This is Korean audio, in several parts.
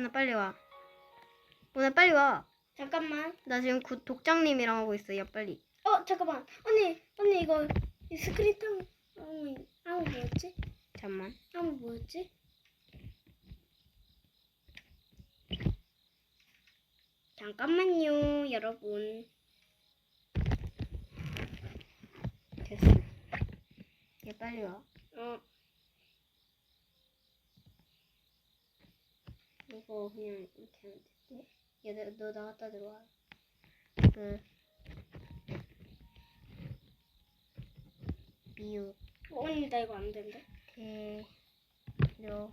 오늘 빨리 와. 오늘 빨리 와. 잠깐만. 나 지금 구, 독장님이랑 하고 있어. 야 빨리. 어 잠깐만. 언니 언니 이거 이 스크린 타고 아무 아무 뭐였지? 잠만. 아무 뭐였지? 잠깐만요, 여러분. 됐어. 얘 빨리 와. 어, 이거 그냥 이렇게 하면 돼. 얘, 너 나갔다 들어와. 그 미유 어, 언니 나 이거 안 된대. 대 려.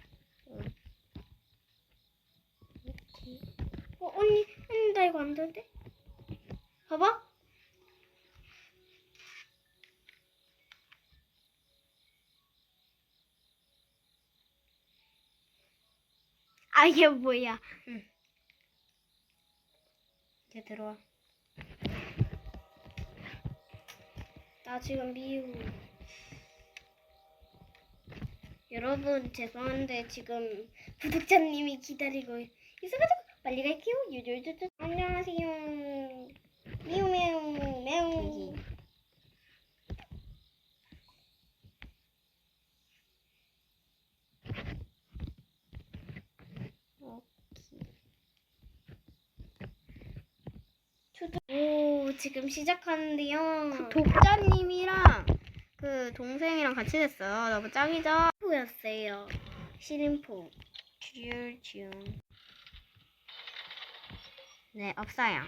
이렇게. 어, 언니 언니 나 이거 안 된대. 봐봐. 아 이게 뭐야? 이제 들어와. 나 지금 미우. 여러분 죄송한데 지금 구독자님이 기다리고 있어가지고 빨리 갈게요. 유유유유. 안녕하세요. 미우 매우 매우. 여기. 오케이. 초등. 오 지금 시작하는데요. 그 독자님이랑 그 동생이랑 같이 됐어요. 너무 짱이죠? 포였어요. 시림포. 쥐울쥐운. 네, 업사양.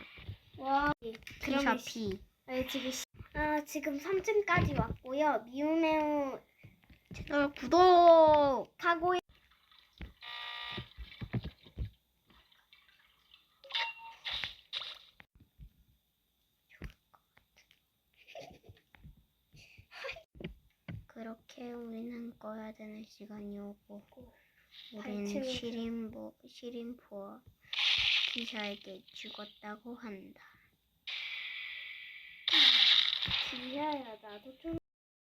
와. 그러면 피셔피. 아, 지금 시- 아 지금 3층까지 왔고요. 미우 매우 채널 구독! 하고 그렇게 우리는 꺼야 되는 시간이 오고 우리는 아이고. 시림보, 시림포와 기샤에게 죽었다고 한다. 기야야 나도 좀